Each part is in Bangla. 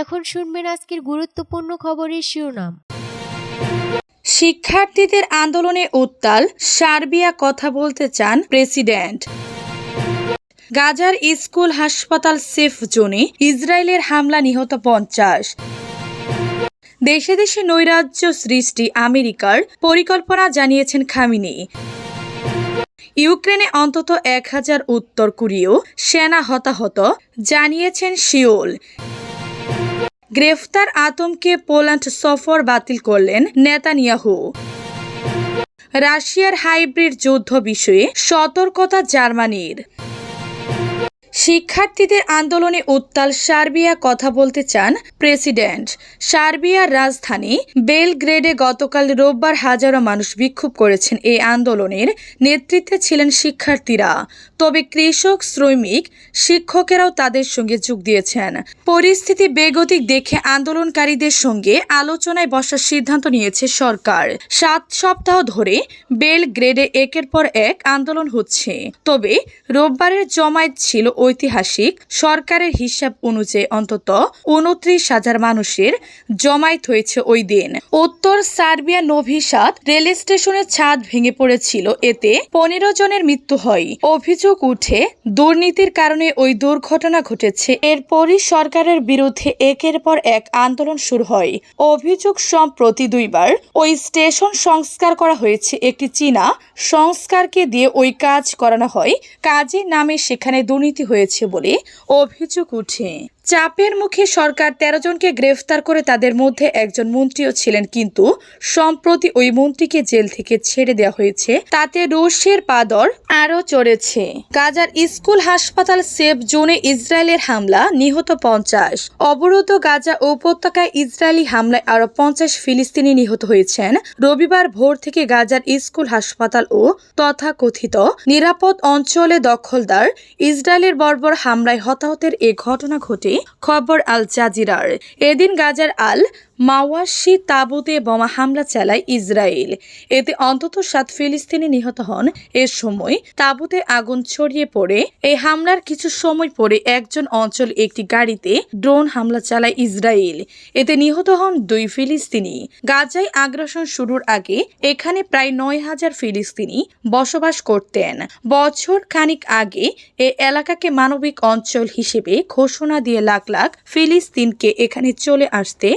এখন শুনবেন আজকের গুরুত্বপূর্ণ খবরের শিরোনাম। শিক্ষার্থীদের আন্দোলনে উত্তাল, সার্বিয়া কথা বলতে চান প্রেসিডেন্ট। গাজার স্কুল হাসপাতাল সেফ জোনে ইসরায়েলের হামলা নিহত পঞ্চাশ। দেশে দেশে নৈরাজ্য সৃষ্টি আমেরিকার পরিকল্পনা জানিয়েছেন খামিনি। ইউক্রেনে অন্তত এক হাজার উত্তর কোরীয় সেনা হতাহত, জানিয়েছেন শিওল। গ্রেফতার আতমকে পোল্যান্ড সফর বাতিল করলেন নেতানিয়াহু। রাশিয়ার হাইব্রিড যুদ্ধ বিষয়ে সতর্কতা জার্মানির। শিক্ষার্থীদের আন্দোলনে উত্তাল সার্বিয়া কথা বলতে চান প্রেসিডেন্ট। সার্বিয়ার রাজধানী বেলগ্রেডে গতকাল রোববার হাজারো মানুষ বিক্ষোভ করেছেন এই আন্দোলনের নেতৃত্বে ছিলেন শিক্ষার্থীরা। তবে কৃষক, শ্রমিক, শিক্ষকেরাও তাদের সঙ্গে যোগ দিয়েছেন। পরিস্থিতি বেগতিক দেখে আন্দোলনকারীদের সঙ্গে আলোচনায় বসার সিদ্ধান্ত নিয়েছে সরকার। সাত সপ্তাহ ধরে বেলগ্রেডে একের পর এক আন্দোলন হচ্ছে। তবে রোববারের জমায়েত ছিল ঐতিহাসিক সরকারের হিসাব অনুযায়ী অন্তত উনত্রিশ হাজার মানুষের জমায়েত হয়েছে ওই দিন। উত্তর সার্বিয়া নোভিসাদ রেল স্টেশনের ছাদ ভেঙে পড়েছিল। এতে পনেরো জনের মৃত্যু হয়। অভিযোগ উঠে, দুর্নীতির কারণে ওই দুর্ঘটনা ঘটেছে। এরপরই সরকারের বিরুদ্ধে একের পর এক আন্দোলন শুরু হয়। অভিযোগ সম্প্রতি দুইবার। ওই স্টেশন সংস্কার করা হয়েছে একটি চীনা। সংস্কারকে দিয়ে ওই কাজ করানো হয়। কাজের নামে সেখানে দুর্নীতি হয়েছে বলে অভিযোগ উঠে। চাপের মুখে সরকার তেরো জনকে গ্রেফতার করে তাদের মধ্যে একজন মন্ত্রীও ছিলেন, কিন্তু সম্প্রতি ওই মন্ত্রীকে জেল থেকে ছেড়ে দেওয়া হয়েছে। তাতে রোষের পাদর আরও চড়েছে। গাজার স্কুল, হাসপাতাল, সেফ জোনে ইসরায়েলের হামলা, নিহত পঞ্চাশ। অবরোধ গাজা উপত্যকায় ইসরায়েলি হামলায় আরও পঞ্চাশ ফিলিস্তিনি নিহত হয়েছেন। রবিবার ভোর থেকে গাজার স্কুল, হাসপাতাল ও তথাকথিত নিরাপদ অঞ্চলে দখলদার ইসরায়েলের বর্বর হামলায় হতাহতের এ ঘটনা ঘটে। খবর আল জাজিরার। এদিন গাজার আল মাওয়াশি তাবুতে বোমা হামলা চালায় ইসরায়েল। এতে অন্তত সাত ফিলিস্তিনি নিহত হন। এ সময় তাবুতে আগুন ছড়িয়ে পড়ে। এই হামলার কিছু সময় পরে একজন অঞ্চল একটি গাড়িতে ড্রোন হামলা চালায় ইসরায়েল। এতে নিহত হন দুই ফিলিস্তিনি। গাজায় আগ্রাসন শুরুর আগে এখানে প্রায় নয় হাজার ফিলিস্তিনি বসবাস করতেন। বছর খানিক আগে এ এলাকাকে মানবিক অঞ্চল হিসেবে ঘোষণা দিয়ে লাখ লাখ ফিলিস্তিনকে এখানে চলে আসতে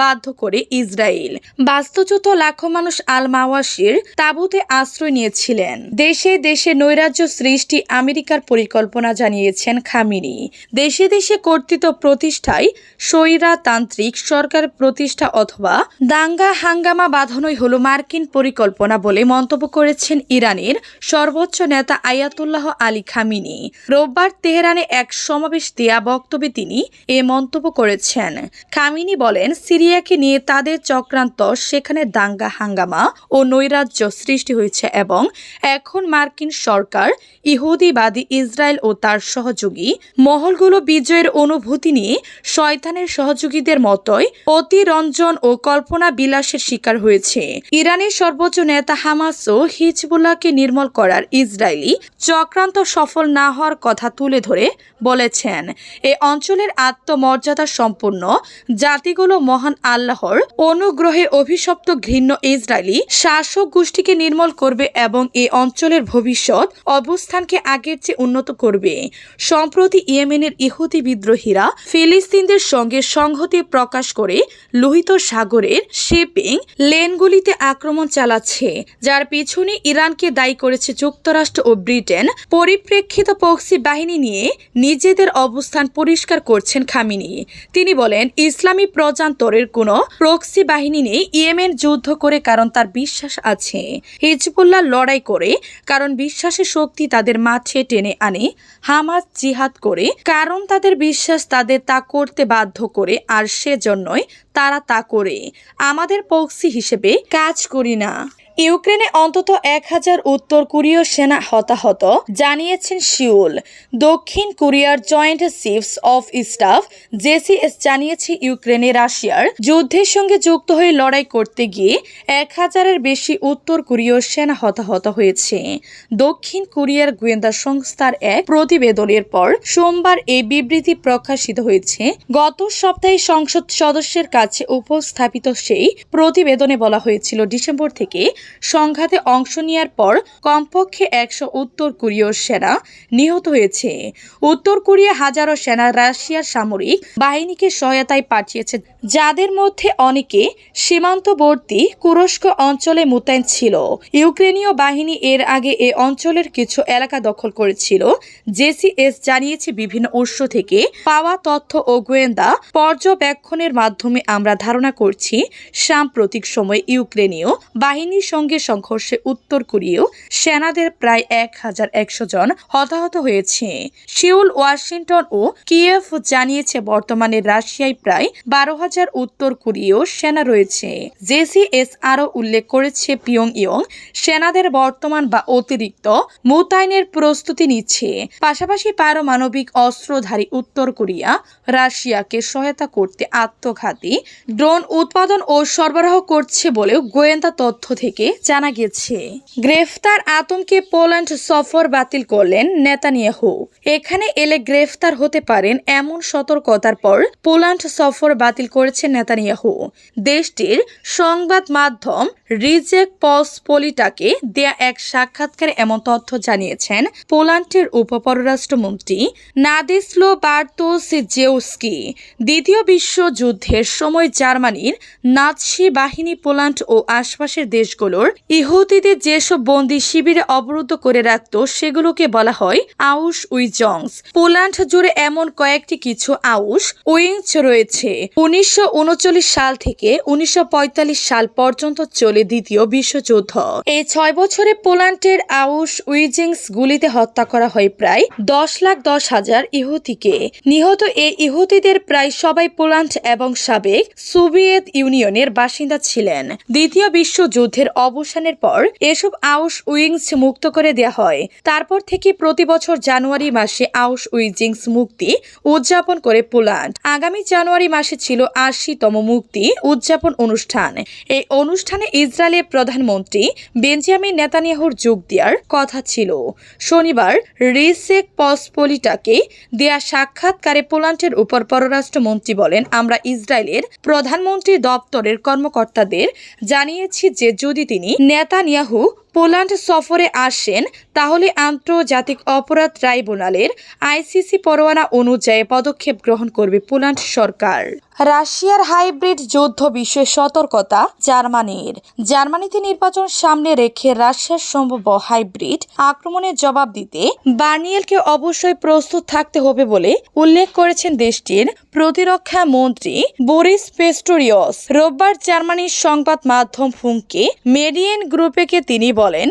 বাধ্য করে ইসরায়েল। বাস্তুচ্যুত লাখো মানুষ আল মাওয়াসির তাঁবুতে আশ্রয় নিয়েছিলেন। দেশে দেশে নৈরাজ্য সৃষ্টি আমেরিকার পরিকল্পনা জানিয়েছেন খামিনি। দেশে দেশে কর্তৃত্ব প্রতিষ্ঠায় স্বৈরাতান্ত্রিক সরকার প্রতিষ্ঠা অথবা দাঙ্গা হাঙ্গামা বাঁধানোই হল মার্কিন পরিকল্পনা বলে মন্তব্য করেছেন ইরানের সর্বোচ্চ নেতা আয়াতুল্লাহ আলী খামিনি। রোববার তেহরানে এক সমাবেশ দেয়া বক্তব্যে তিনি এ মন্তব্য করেছেন। খামিনি বলেন, সিরিয়াকে নিয়ে তাদের চক্রান্ত, সেখানে দাঙ্গা, হাঙ্গামা ও নৈরাজ্য সৃষ্টি হয়েছে এবং এখন মার্কিন সরকার ইহুদিবাদী ইসরায়েল ও তার সহযোগী মহলগুলো বিজয়ের অনুভূতি নিয়ে শয়তানের সহযোগীদের মতোই অতিরঞ্জন ও কল্পনা বিলাসের শিকার হয়েছে। ইরানের সর্বোচ্চ নেতা হামাস ও হিজবুল্লাহকে নির্মল করার ইসরায়েলি চক্রান্ত সফল না হওয়ার কথা তুলে ধরে বলেছেন। এ অঞ্চলের আত্মমর্যাদা সম্পন্ন জাতিগুলো মহান আল্লাহর অনুগ্রহে অভিশপ্ত ঘৃণ্য ইসরায়েলি শাসক গোষ্ঠীকে নির্মূল করবে এবং এ অঞ্চলের ভবিষ্যৎ অবস্থানকে আগের চেয়ে উন্নত করবে। সম্প্রতি ইয়েমেনের ইহুদি বিদ্রোহীরা ফিলিস্তিনদের সঙ্গে সংহতি প্রকাশ করে লোহিত সাগরের শিপিং লেনগুলিতে আক্রমণ চালাচ্ছে, যার পিছনে ইরানকে দায়ী করেছে যুক্তরাষ্ট্র ও ব্রিটেন। পরিপ্রেক্ষিত পক্সি বাহিনী নিয়ে নিজেদের অবস্থান পরিষ্কার করছেন খামিনি। তিনি বলেন, ইসলামী প্রজান্তরের কোনো প্রক্সি বাহিনী নেই, ইয়েমেন যুদ্ধ করে কারণ তার বিশ্বাস আছে। হিজবুল্লাহ লড়াই করে কারণ বিশ্বাসের শক্তি তাদের মাঠে টেনে আনে, হামাস জিহাদ করে কারণ তাদের বিশ্বাস তাদের তা করতে বাধ্য করে, আর সেজন্যই তারা তা করে। আমাদের পক্সি হিসেবে কাজ করি না। ইউক্রেনে অন্তত এক হাজার উত্তর কোরীয় সেনা হতাহত, জানিয়েছেন সিউল। দক্ষিণ কোরিয়ার joint chiefs of staff JCS জানিয়েছে ইউক্রেনে রাশিয়ার যুদ্ধের সঙ্গে যুক্ত হয়ে লড়াই করতে গিয়ে এক হাজারের বেশি উত্তর কোরীয় সেনা হতাহত হয়েছে। দক্ষিণ কোরিয়ার গোয়েন্দা সংস্থার এক প্রতিবেদনের পর সোমবার এই বিবৃতি প্রকাশিত হয়েছে। গত সপ্তাহে সংসদ সদস্যের কাছে উপস্থাপিত সেই প্রতিবেদনে বলা হয়েছিল, ডিসেম্বর থেকে সংঘাতে অংশ নেওয়ার পর কমপক্ষে একশো উত্তর কোরীয় সেনা নিহত হয়েছে। উত্তর কোরিয়া হাজারো সেনা রাশিয়ার সামরিক বাহিনীকে সহায়তায় পাঠিয়েছে, যাদের মধ্যে অনেকে সীমান্তবর্তী কুরস্ক অঞ্চলে মোতায়েন ছিল। ইউক্রেনীয় বাহিনী এর আগে এ অঞ্চলের কিছু এলাকা দখল করেছিল। জেসিএস জানিয়েছে, বিভিন্ন উৎস থেকে পাওয়া তথ্য ও গোয়েন্দা পর্যবেক্ষণের মাধ্যমে আমরা ধারণা করছি, সাম্প্রতিক সময়ে ইউক্রেনীয় বাহিনীর সঙ্গে সংঘর্ষে উত্তর কোরীয় সেনাদের প্রায় এক হাজার একশো জন হতাহত হয়েছে। সিউল, ওয়াশিংটন ও কিয়েভ জানিয়েছে, বর্তমানে রাশিয়ায় প্রায় বারো হাজার উত্তর কোরীয় সেনা রয়েছে। জেসিএস আরও উল্লেখ করেছে পিয়ং ইয়ং সেনাদের বর্তমান বা অতিরিক্ত মোতায়েনের প্রস্তুতি নিচ্ছে। পাশাপাশি পারমাণবিক অস্ত্রধারী উত্তর কোরিয়া রাশিয়াকে সহায়তা করতে আত্মঘাতী ড্রোন উৎপাদন ও সরবরাহ করছে বলেও গোয়েন্দা তথ্য থেকে জানা গেছে গ্রেফতার আতঙ্কে পোল্যান্ড সফর বাতিল করলেন নেতানিয়াহু। এখানে এলে গ্রেফতার হতে পারেন এমন সতর্কতার পর পোল্যান্ড সফর বাতিল করেছে নেতানিয়াহু। দেশটির সংবাদ মাধ্যম রিজেক পস পলিটাকে দেয়া এক সাক্ষাৎকারে এমন তথ্য জানিয়েছেন পোল্যান্ডের উপপররাষ্ট্রমন্ত্রী নাদিসলো বার্তোস জেউস্কি দ্বিতীয় বিশ্বযুদ্ধের সময় জার্মানির নাৎসি বাহিনী পোল্যান্ড ও আশপাশের দেশগুলোর ইহুদিদের যেসব বন্দি শিবিরে অবরুদ্ধ করে রাখত, সেগুলোকে বলা হয় আউস উইজংস পোল্যান্ড জুড়ে এমন কয়েকটি কিছু আউস উইংস রয়েছে। উনিশশো সাল থেকে উনিশশো সাল পর্যন্ত চলে দ্বিতীয় বিশ্বযুদ্ধ। এই ছয় বছরে পোল্যান্ডের আউস উইজিংস গুলিতে হত্যা করা হয় প্রায় দশ লাখ দশ হাজার ইহুদিকে। নিহত এই ইহুদিদের প্রায় সবাই পোল্যান্ড এবং সাবেক সোভিয়েত ইউনিয়নের বাসিন্দা ছিলেন। দ্বিতীয় বিশ্বযুদ্ধের অবসানের পর এসব আউস উইংস মুক্ত করে দেওয়া হয়। তারপর থেকে প্রতি বছর জানুয়ারি মাসে আউস উইজিংস মুক্তি উদযাপন করে পোল্যান্ড। আগামী জানুয়ারি মাসে ছিল আশিতম মুক্তি উদযাপন অনুষ্ঠান। এই অনুষ্ঠানে ইসরায়েলের প্রধানমন্ত্রী বেঞ্জামিন নেতানিয়াহুর যোগ দেওয়ার কথা ছিল। শনিবার রিসেক পসপোলিটাকে দেয়া সাক্ষাৎকারে পোল্যান্ডের উপর পররাষ্ট্রমন্ত্রী বলেন, আমরা ইসরায়েলের প্রধানমন্ত্রী দপ্তরের কর্মকর্তাদের জানিয়েছি যে যদি তিনি নেতানিয়াহু পোল্যান্ড সফরে আসেন, তাহলে আন্তর্জাতিক অপরাধ ট্রাইব্যুনালের আইসিসি পরোয়ানা অনুযায়ী পদক্ষেপ গ্রহণ করবে পোল্যান্ড সরকার। রাশিয়ার হাইব্রিড যুদ্ধ বিষয়ে সতর্কতা জার্মানির। জার্মানিতে নির্বাচন সামনে রেখে রাশিয়ার সম্ভব হাইব্রিড আক্রমণের জবাব দিতে বার্নিয়েলকে অবশ্যই প্রস্তুত থাকতে হবে বলে উল্লেখ করেছেন দেশটির প্রতিরক্ষা মন্ত্রী বরিস পেস্টোরিয়স রোববার জার্মানির সংবাদ মাধ্যম ফুঙ্কে মেডিয়েন গ্রুপেকে তিনি বলেন